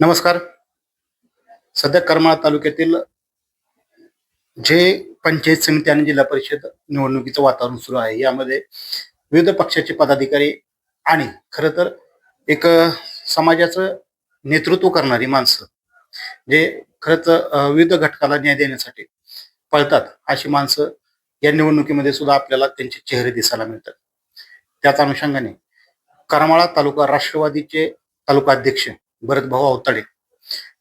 नमस्कार. सध्या करमाळा तालुक्यातील जे पंचायत समिती आणि जिल्हा परिषद निवडणुकीचं वातावरण सुरू आहे यामध्ये विविध पक्षाचे पदाधिकारी आणि खरं तर एक समाजाचं नेतृत्व करणारी माणसं जे खरंच विविध घटकाला न्याय देण्यासाठी पळतात अशी माणसं या निवडणुकीमध्ये सुद्धा आपल्याला त्यांचे चेहरे दिसायला मिळतात. त्याच अनुषंगाने करमाळा तालुका राष्ट्रवादीचे तालुका अध्यक्ष भरतभाऊ अवताडे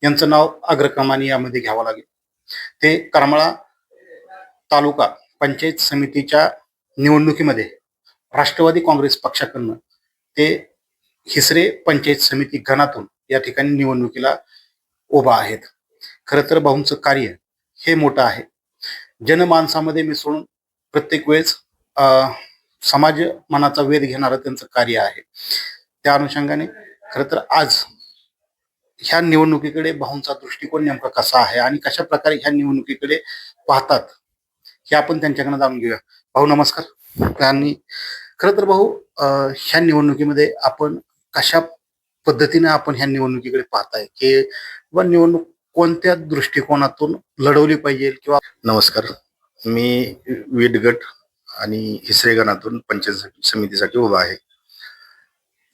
यांचं नाव अग्रक्रमाने यामध्ये घ्यावं लागेल. ते करमाळा तालुका पंचायत समितीच्या निवडणुकीमध्ये राष्ट्रवादी काँग्रेस पक्षाकडनं ते हिसरे पंचायत समिती घनातून या ठिकाणी निवडणुकीला उभा आहेत. खरं तर भाऊंचं कार्य हे मोठं आहे. जनमानसामध्ये मिसळून प्रत्येक वेळेस अं, समाज मनाचा वेध घेणारं त्यांचं कार्य आहे. त्या अनुषंगाने खरं तर आज ह्या निवडणुकीकडे भाऊंचा दृष्टिकोन नेमका कसा आहे आणि कशा प्रकारे ह्या निवडणुकीकडे पाहतात हे आपण त्यांच्याकडनं जाणून घेऊया. भाऊ नमस्कार. आणि खरं तर भाऊ ह्या निवडणुकीमध्ये आपण कशा पद्धतीने आपण ह्या निवडणुकीकडे पाहताय? की व निवडणूक कोणत्या दृष्टिकोनातून लढवली पाहिजे किंवा नमस्कार. मी वीट आणि हिसरे गणातून पंचायत समितीसाठी उभा आहे.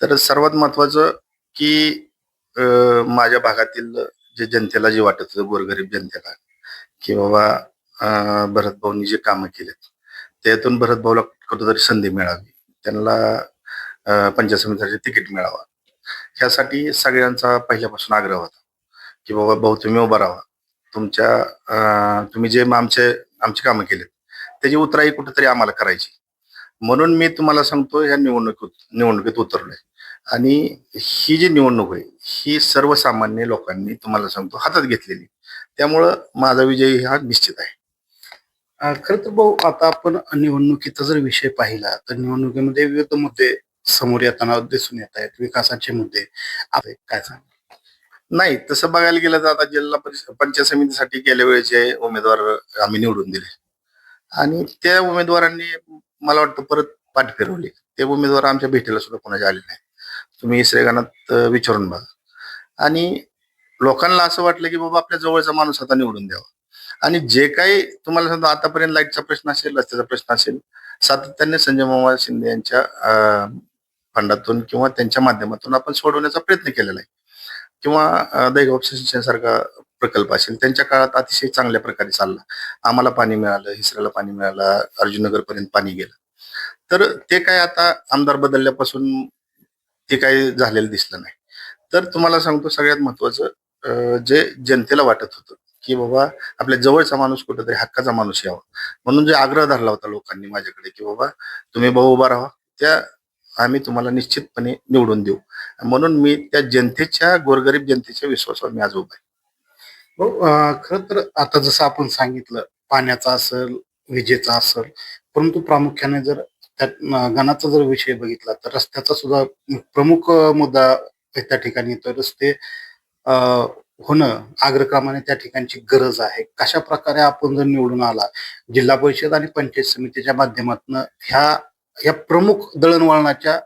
तर सर्वात महत्वाचं की अं, माझ्या भागातील जे जनतेला जे वाटत होतं गोरगरीब जनतेला की बाबा अं, भरत भाऊनी जे कामं केलेत त्यातून भरत भाऊला कुठेतरी संधी मिळावी. त्यांना अं, पंचायत तिकीट मिळावं. ह्यासाठी सगळ्यांचा पहिल्यापासून आग्रह होता की बाबा भाऊ तुम्ही उभा राहा. तुमच्या अं, तुम्ही जे आमचे आमची कामं केलेत त्याची उतराई कुठेतरी आम्हाला करायची. म्हणून मी तुम्हाला सांगतो ह्या निवडणुकीत निवडणुकीत उतरलोय. आणि ही जी निवडणूक आहे ही सर्वसामान्य लोकांनी तुम्हाला सांगतो हातात घेतलेली. त्यामुळं माझा विजय हा निश्चित आहे. खर खरं तर भाऊ आता आपण निवडणुकीचा जर विषय पाहिला तर निवडणुकीमध्ये विविध मुद्दे समोर येताना दिसून येत आहेत. विकासाचे मुद्दे. आहे. काय सांग? नाही तसं बघायला गेलं तर आता जिल्हा परिषद पंचायत समितीसाठी गेल्या वेळेचे उमेदवार आम्ही निवडून दिले. आणि त्या उमेदवारांनी मला वाटतं परत पाठ फिरवली. ते उमेदवार आमच्या भेटीला सुद्धा कोणाचे आले नाही तुम्ही श्रेगानात विचारून बघा. आणि लोकांना असं वाटलं की बाबा आपल्या जवळचा माणूस आता निवडून द्यावा. आणि जे काही तुम्हाला समजा आतापर्यंत लाईटचा प्रश्न असेल रस्त्याचा प्रश्न असेल सातत्याने संजय मामा शिंदे यांच्या फंडातून किंवा त्यांच्या माध्यमातून आपण सोडवण्याचा प्रयत्न केलेला आहे. किंवा अं, दैगाव सारखा प्रकल्प असेल त्यांच्या काळात अतिशय चांगल्या प्रकारे चालला. आम्हाला पाणी मिळालं हिसऱ्याला पाणी मिळालं अर्जुननगर पर्यंत पाणी गेलं. तर ते काय आता आमदार बदलल्यापासून ते काही झालेलं दिसलं नाही. तर तुम्हाला सांगतो सगळ्यात महत्वाचं जे जनतेला वाटत होतं की बाबा आपल्या जवळचा माणूस कुठेतरी हक्काचा माणूस यावा. म्हणून जे आग्रह धरला होता लोकांनी माझ्याकडे की बाबा तुम्ही भाऊ उभा राहा त्या आम्ही तुम्हाला निश्चितपणे निवडून देऊ. म्हणून मी त्या जनतेच्या गोरगरीब जनतेच्या विश्वासावर मी आज उभा आहे. हो, खर खरं तर आता जसं आपण सांगितलं पाण्याचा असेल विजेचा असेल परंतु प्रामुख्याने जर त्या गणाचा जर विषय बघितला तर रस्त्याचा सुद्धा प्रमुख मुद्दा त्या ठिकाणी येतो रस्ते होणं आग्रक्रमाने त्या ठिकाणची गरज आहे कशा प्रकारे आपण जर निवडून आला जिल्हा परिषद आणि पंचायत समितीच्या माध्यमातून ह्या या प्रमुख दळणवळणाच्या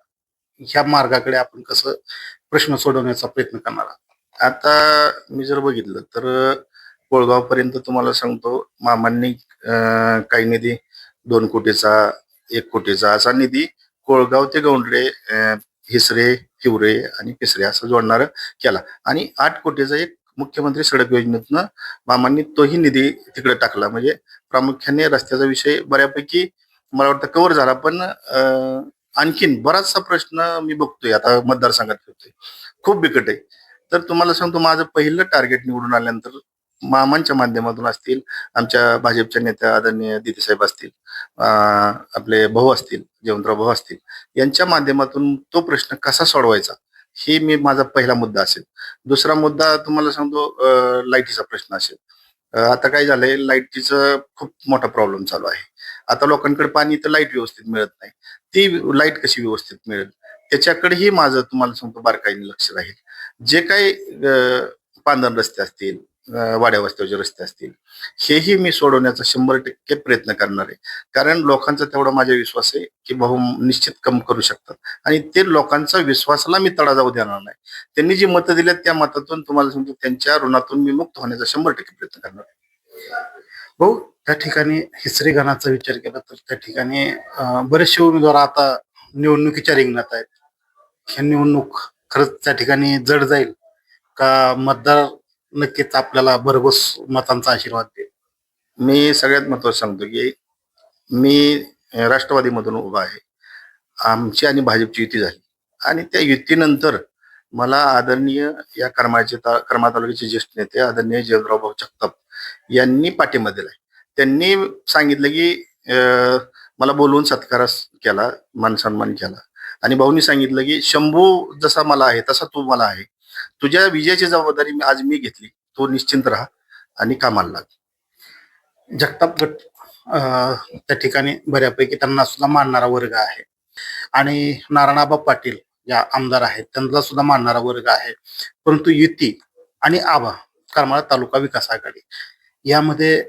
ह्या मार्गाकडे आपण कसं प्रश्न सोडवण्याचा प्रयत्न करणार आहात? आता मी जर बघितलं तर कोळगावपर्यंत तुम्हाला सांगतो मामांनी काही निधी दोन कोटीचा एक कोटीचा असा निधी कोळगाव ते गौंडरे हिसरे हिवरे आणि पिसरे असं जोडणार केला. आणि आठ कोटीचा एक मुख्यमंत्री सडक योजनेतनं मामांनी तोही निधी तिकडे टाकला. म्हणजे प्रामुख्याने रस्त्याचा विषय बऱ्यापैकी मला वाटतं कव्हर झाला. पण आणखीन बराचसा प्रश्न मी बघतोय आता मतदारसंघात फिरतोय खूप बिकट आहे. तर तुम्हाला सांगतो माझं पहिलं टार्गेट निवडून आल्यानंतर मामांच्या माध्यमातून असतील आमच्या भाजपच्या नेत्या आदरणीय दितीसाहेब असतील आपले भाऊ असतील जयवंतराव भाऊ असतील यांच्या माध्यमातून तो प्रश्न कसा सोडवायचा? हे मी माझा पहिला मुद्दा असेल. दुसरा मुद्दा तुम्हाला सांगतो लाईटीचा प्रश्न असेल. आता काय झालंय लाईटीचं खूप मोठा प्रॉब्लेम चालू आहे. आता लोकांकडे पाणी तर लाइट व्यवस्थित मिळत नाही. ती लाइट कशी व्यवस्थित मिळेल? त्याच्याकडेही माझं तुम्हाला सांगतो बारकाईने लक्ष राहील. जे काही अं, पांधन रस्ते असतील अं, रस्ते असतील हेही मी सोडवण्याचा शंभर टक्के प्रयत्न करणार आहे. कारण लोकांचा तेवढा माझा विश्वास आहे की भाऊ निश्चित कम करू शकतात. आणि ते लोकांचा विश्वासाला मी तडा जाऊ देणार नाही. त्यांनी जी मतं दिल्यात त्या मतातून तुम्हाला सांगतो त्यांच्या ऋणातून मी मुक्त होण्याचा शंभर टक्के प्रयत्न करणार आहे. भाऊ त्या ठिकाणी हिसरी गणाचा विचार केला तर त्या ठिकाणी बरेचसे उमेदवार आता निवडणुकीच्या रिंगणात आहेत. ह्या निवडणूक खरंच त्या ठिकाणी जड जाईल का मतदार नक्कीच आपल्याला भरघोस मतांचा आशीर्वाद देईल. मी सगळ्यात महत्वाचं सांगतो की मी राष्ट्रवादीमधून उभा आहे. आमची आणि भाजपची युती झाली. आणि त्या युतीनंतर मला आदरणीय या कर्माचे ता कर्मा तालुक्याचे ज्येष्ठ नेते आदरणीय जयराव भाऊ जगताप यांनी पाठिंबा दिलाय. त्यांनी सांगितलं की अं, मला बोलवून सत्कार केला मान सन्मान केला. आणि भाऊनी सांगितलं की शंभू जसा मला आहे तसा तू मला आहे. तुझ्या विजयाची जबाबदारी मी आज मी घेतली. तो निश्चिंत राहा आणि कामाला लाग. जगताप गट त्या ठिकाणी बऱ्यापैकी त्यांना सुद्धा मानणारा वर्ग आहे. आणि नारायणाबा पाटील या आमदार आहेत त्यांना सुद्धा मानणारा वर्ग आहे. परंतु युती आणि आभा करमाळा तालुका विकास आघाडी यामध्ये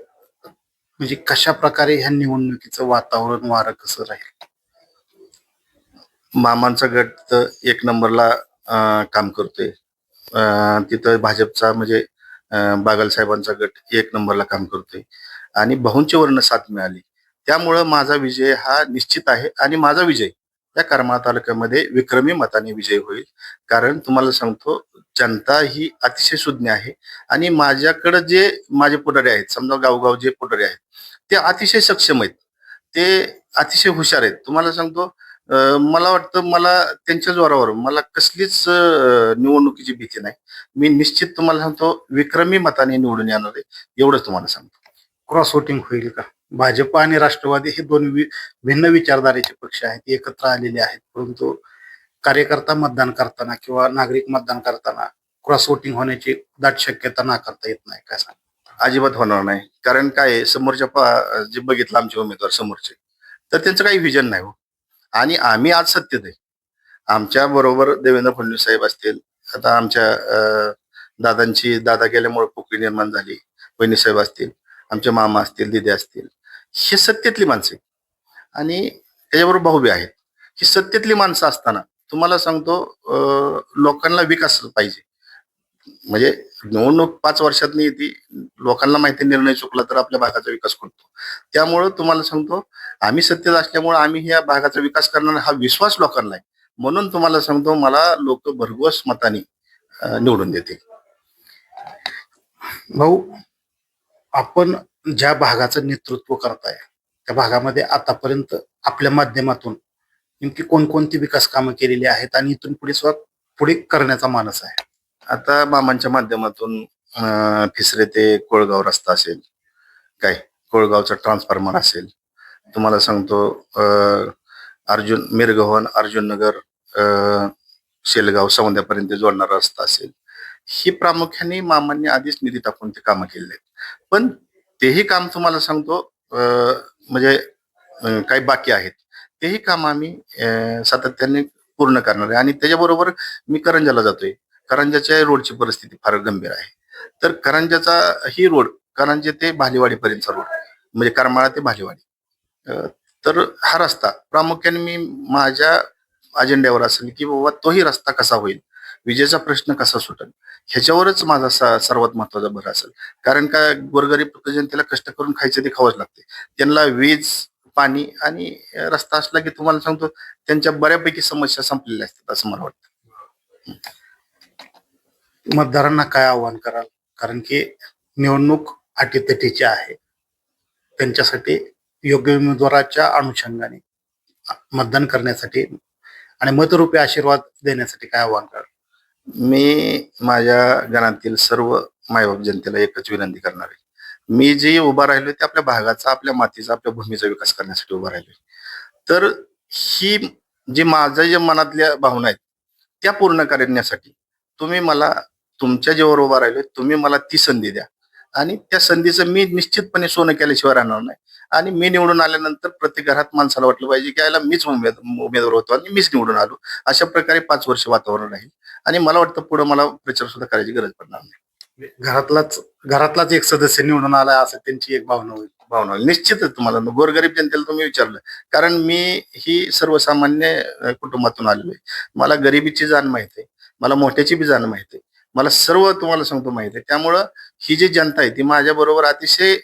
म्हणजे कशा प्रकारे ह्या निवडणुकीचं वातावरण वारं कसं राहील? मामांचा गट एक नंबरला काम करतोय. तिथं भाजपचा म्हणजे बागल साहेबांचा गट एक नंबरला काम करतोय. आणि बहुंच्या वर्ण साथ मिळाली. त्यामुळं माझा विजय हा निश्चित आहे आणि माझा विजय या करमाळा तालुक्यामध्ये विक्रमी मताने विजय होईल. कारण तुम्हाला सांगतो जनता ही अतिशय सुज्ञ आहे आणि माझ्याकडे जे माझे पुढारी आहेत समजा गावगाव जे पुढारी आहेत ते अतिशय सक्षम आहेत. ते अतिशय हुशार आहेत. तुम्हाला सांगतो मला वाटतं मला त्यांच्या जोरावर मला कसलीच निवडणुकीची भीती नाही. मी निश्चित तुम्हाला सांगतो विक्रमी मताने निवडून येणार आहे एवढंच तुम्हाला सांगतो. क्रॉस वोटिंग होईल का? भाजप आणि राष्ट्रवादी हे दोन वि- भिन्न विचारधारेचे पक्ष आहेत एकत्र आलेले आहेत. परंतु कार्यकर्ता मतदान करताना किंवा नागरिक मतदान करताना क्रॉस वोटिंग होण्याची दाट शक्यता नाकारता येत नाही काय सांग अजिबात होणार नाही. कारण काय आहे, समोरच्या पा- जे बघितलं आमचे उमेदवार समोरचे तर त्यांचं काही विजन नाही हो. आणि आम्ही आज सत्तेत आहे आमच्या बरोबर देवेंद्र फडणवीस साहेब असतील आता आमच्या दादांची दादा गेल्यामुळे पोकळी निर्माण झाली वहिनी साहेब असतील आमचे मामा असतील दिदे असतील हे सत्तेतली माणसं आहेत. आणि त्याच्याबरोबर भाऊबी आहेत. ही सत्तेतली माणसं असताना तुम्हाला सांगतो लोकांना विकास पाहिजे. म्हणजे निवडणूक पाच वर्षात येते लोकांना माहिती निर्णय चुकला तर आपल्या भागाचा विकास करतो त्यामुळं तुम्हाला सांगतो आम्ही सत्तेत असल्यामुळे आम्ही या भागाचा विकास करणार हा विश्वास लोकांना आहे. म्हणून तुम्हाला सांगतो मला लोक भरघोस मताने निवडून देते भाऊ आपण ज्या भागाचं नेतृत्व करताय त्या भागामध्ये आतापर्यंत आपल्या माध्यमातून नेमकी कोणकोणती विकास कामं केलेली आहेत आणि इथून पुढे स्वतः पुढे करण्याचा मानस आहे? आता मामांच्या माध्यमातून अं, ते कोळगाव रस्ता असेल काय कोळगावचा ट्रान्सफॉर्मर असेल. तुम्हाला सांगतो अं, अर्जुन मिरगव्हाण अर्जुन नगर अं, शेलगाव सौंद्यापर्यंत जोडणारा रस्ता असेल. ही प्रामुख्याने मामांनी आधीच निधी टाकून ते कामं केलेले आहेत. पण तेही काम तुम्हाला सांगतो अं, म्हणजे अं, काही बाकी आहेत. तेही काम आम्ही अं, सातत्याने पूर्ण करणार आहे. आणि त्याच्याबरोबर मी करंजाला जातोय. करंजाच्या रोडची परिस्थिती फार गंभीर आहे. तर करंजाचा ही रोड करंजे ते भालेवाडीपर्यंतचा रोड म्हणजे करमाळा ते भालेवाडी. तर हा रस्ता प्रामुख्याने मी माझ्या अजेंड्यावर असेल की बाबा तोही रस्ता कसा होईल? विजेचा प्रश्न कसा सुटेल? ह्याच्यावरच माझा सा सर्वात महत्त्वाचा भर असेल. कारण का गोरगरीब जनतेला कष्ट करून खायचं ते खावंच लागते. त्यांना वीज पाणी आणि रस्ता असला की तुम्हाला सांगतो त्यांच्या बऱ्यापैकी समस्या संपलेल्या असतात असं मला वाटतं. मतदारांना काय आव्हान कराल? कारण की निवडणूक अटीतटीची आहे. त्यांच्यासाठी योग्य उमेदवाराच्या अनुषंगाने मतदान करण्यासाठी आणि मतरूपी आशीर्वाद देण्यासाठी काय आव्हान कराल? मी माझ्या गणातील सर्व मायबाप जनतेला एकच विनंती करणार आहे. मी जे उभा राहिलोय ते आपल्या भागाचा आपल्या मातीचा आपल्या भूमीचा विकास करण्यासाठी उभा राहिलोय. तर ही जी माझ्या जे मनातल्या भावना आहेत त्या पूर्ण करण्यासाठी तुम्ही मला तुमच्या जेव्हा उभा राहिलोय तुम्ही मला ती संधी द्या. आणि त्या संधीचं मी निश्चितपणे सोनं केल्याशिवाय राहणार नाही. आणि मी निवडून आल्यानंतर प्रत्येक घरात माणसाला वाटलं पाहिजे की याला मीच उमेद उमेदवार होतो आणि मीच निवडून आलो. अशा प्रकारे पाच वर्ष वातावरण राहील. आणि मला वाटतं पुढे मला प्रचार सुद्धा करायची गरज पडणार नाही. घरातलाच घरातलाच एक सदस्य निवडून आलाय असं त्यांची एक भावना होईल. भावना होईल. निश्चितच तुम्हाला. गोरगरीब जनतेला तुम्ही विचारलं. कारण मी ही सर्वसामान्य कुटुंबातून आलेलो आहे. मला गरिबीची जाण माहीत आहे. मला मोठ्याची बी जाण माहीत आहे. मला सर्व तुम्हाला सांगतो माहीत आहे. त्यामुळं ही जी जनता आहे ती माझ्या बरोबर अतिशय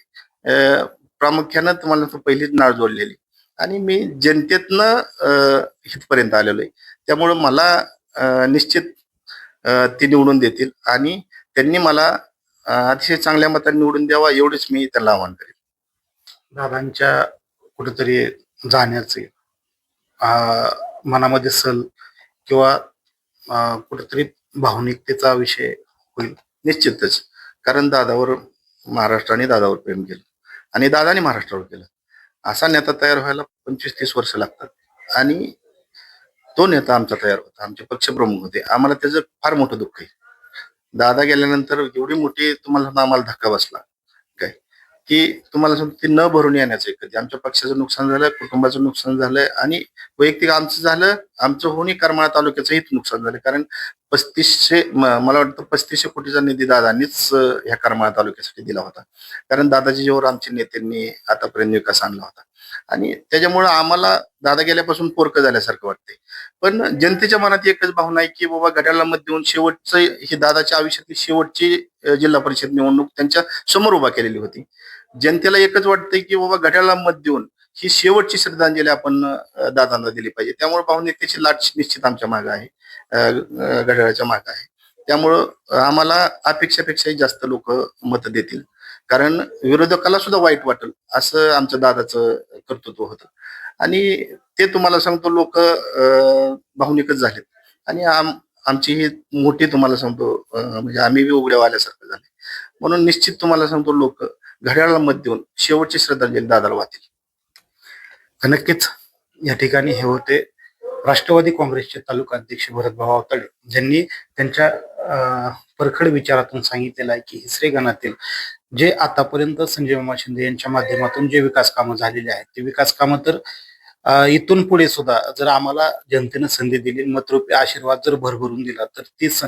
प्रामुख्यानं तुम्हाला पहिलीच नाळ जोडलेली. आणि मी जनतेतनं इथपर्यंत आलेलो आहे. त्यामुळं मला निश्चित ते निवडून देतील. आणि त्यांनी मला अतिशय चांगल्या मताने निवडून द्यावा एवढेच मी त्यांना आवाहन करेन दादांच्या कुठेतरी जाण्याचे मनामध्ये सल किंवा कुठेतरी भावनिकतेचा विषय होईल निश्चितच. कारण दादावर महाराष्ट्राने दादावर प्रेम केलं आणि दादाने महाराष्ट्रावर केलं. असा नेता तयार व्हायला पंचवीस तीस वर्ष लागतात. आणि तो नेता आमचा तयार होता. आमचे पक्षप्रमुख होते. आम्हाला त्याचं फार मोठं दुःख आहे. दादा गेल्यानंतर एवढी मोठी तुम्हाला आम्हाला धक्का बसला. की तुम्हाला सांगतो ते न भरून येण्याचं कधी. आमच्या पक्षाचं नुकसान झालं कुटुंबाचं नुकसान झालंय आणि वैयक्तिक आमचं झालं आमचं होणी करमाळा तालुक्याचंही नुकसान झालं. कारण पस्तीसशे मला वाटतं पस्तीसशे कोटीचा निधी दादांनीच ह्या करमाळा तालुक्यासाठी दिला होता. कारण दादाजी जेव्हा आमच्या नेत्यांनी आतापर्यंत विकास आणला होता. आणि त्याच्यामुळं आम्हाला दादा गेल्यापासून पोरकं झाल्यासारखं वाटतंय. पण जनतेच्या मनात एकच भावना आहे की बाबा घड्याळाला मत देऊन शेवटचं ही दादाच्या आयुष्यातली शेवटची जिल्हा परिषद निवडणूक त्यांच्यासमोर उभा केलेली होती. जनतेला एकच वाटतंय की बाबा घड्याळाला मत देऊन ही शेवटची श्रद्धांजली आपण दादांना दिली पाहिजे. त्यामुळे भावनिकतेची लाट निश्चित आमच्या मागे आहे. घड्याळाच्या मागे आहे. त्यामुळं आम्हाला अपेक्षापेक्षाही जास्त लोक मत देतील. कारण विरोधकाला सुद्धा वाईट वाटेल असं आमचं दादाचं कर्तृत्व होतं. आणि ते तुम्हाला सांगतो लोक भावनिकच झालेत. आणि आम आमची ही मोठी तुम्हाला सांगतो म्हणजे आम्ही बी उघड्या आल्यासारखं झाले म्हणून निश्चित तुम्हाला सांगतो लोक घड्याळाला मत देऊन शेवटची श्रद्धांजली दादाला वाहतील. नक्कीच या ठिकाणी हे होते राष्ट्रवादी काँग्रेसचे तालुका अध्यक्ष भरतभाऊ आवताडे ज्यांनी त्यांच्या अं, परखड विचारातून सांगितलेलं आहे की हिसरे गणातील जे आतापर्यंत संजय मामा शिंदे यांच्या माध्यमातून जे विकास कामं झालेली आहेत ते विकास कामं तर इथून पुढे सुद्धा जर आम्हाला जनतेनं संधी दिली मतरूपी आशीर्वाद जर भरभरून दिला तर ती स-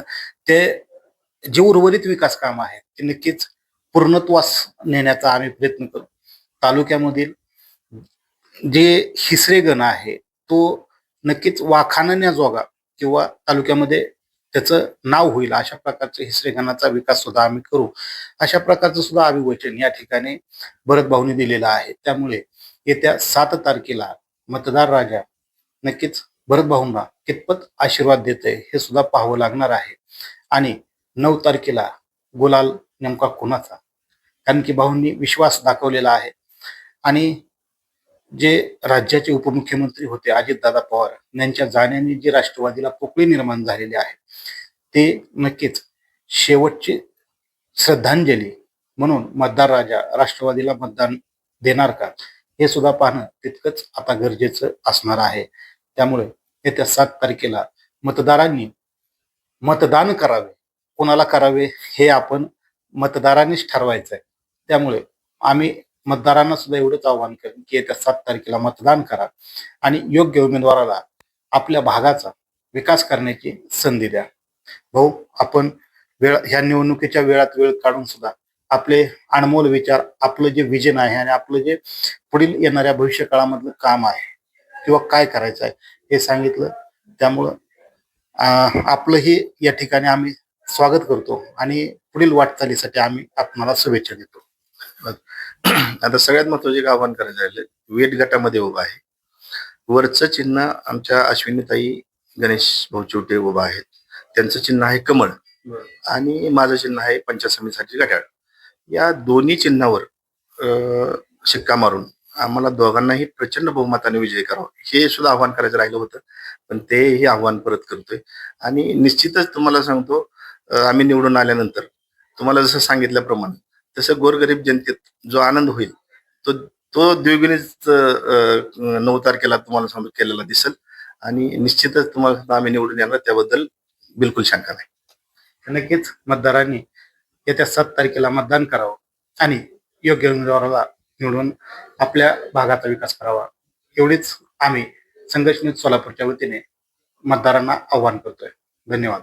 ते जे उर्वरित विकास काम आहेत ते नक्कीच पूर्णत्वास नेण्याचा आम्ही प्रयत्न करू. तालुक्यामधील जे हिसरेगण आहे तो नक्कीच वाखाणण्याजोगा किंवा तालुक्यामध्ये त्याचं नाव होईल. अशा प्रकारचे हिसरे गणाचा विकास सुद्धा आम्ही करू. अशा प्रकारचं सुद्धा अभिवचन या ठिकाणी भरत भाऊनी दिलेलं आहे. त्यामुळे येत्या सात तारखेला मतदार राजा नक्कीच भरत भाऊंना कितपत आशीर्वाद देतय हे सुद्धा पाहावं लागणार आहे. आणि नऊ तारखेला गुलाल नेमका कुणाचा? कारण की भाऊंनी विश्वास दाखवलेला आहे. आणि जे राज्याचे उपमुख्यमंत्री होते अजितदादा पवार यांच्या जाण्याने जी राष्ट्रवादीला पोकळी निर्माण झालेली आहे ते नक्कीच शेवटची श्रद्धांजली म्हणून मतदार राजा राष्ट्रवादीला मतदान देणार का? हे सुद्धा पाहणं तितकंच आता गरजेचं असणार आहे. त्यामुळे येत्या सात तारखेला मतदारांनी मतदान करावे. कोणाला करावे हे आपण मतदारांनीच ठरवायचं आहे त्यामुळे आम्ही मतदारांना सुद्धा एवढंच आव्हान करेन की येत्या सात तारखेला मतदान करा आणि योग्य उमेदवाराला आपल्या भागाचा विकास करण्याची संधी द्या. भाऊ आपण वेळ ह्या निवडणुकीच्या वेळात वेळ काढून सुद्धा आपले अनमोल विचार आपलं जे विजन आहे आणि आपलं जे पुढील येणाऱ्या भविष्य काळामधलं काम आहे किंवा काय करायचं आहे हे सांगितलं. त्यामुळं आपलंही या ठिकाणी आम्ही स्वागत करतो आणि पुढील वाटचालीसाठी आम्ही आपणाला शुभेच्छा देतो. आता सगळ्यात महत्त्वाचे एक आव्हान करायचं राहिले वेट गटामध्ये उभा आहे. वरचं चिन्ह आमच्या अश्विनीताई गणेश भाऊ चिवटे उभा आहेत. त्यांचं चिन्ह आहे कमळ आणि माझं चिन्ह आहे पंचायत समितीसाठी घड्याळ. या दोन्ही चिन्हावर अं, शिक्का मारून आम्हाला दोघांनाही प्रचंड बहुमताने विजय करावा. हे सुद्धा आव्हान करायचं राहिलं होतं पण तेही आव्हान परत करतोय. आणि निश्चितच तुम्हाला सांगतो अं, आम्ही निवडून आल्यानंतर तुम्हाला जसं सांगितल्याप्रमाणे तसं गोरगरीब जनतेत जो आनंद होईल तो तो द्विगुणित अं, नऊ तारखेला तुम्हाला सांगतो केलेला दिसेल. आणि निश्चितच तुम्हाला आम्ही निवडून येणार त्याबद्दल बिलकुल शंका नाही. नक्कीच मतदारांनी येत्या सात तारखेला मतदान करावं आणि योग्य उमेदवाराला निवडून आपल्या भागाचा विकास करावा. एवढीच आम्ही संघर्ष सोलापूरच्या वतीने मतदारांना आव्हान करतोय. धन्यवाद.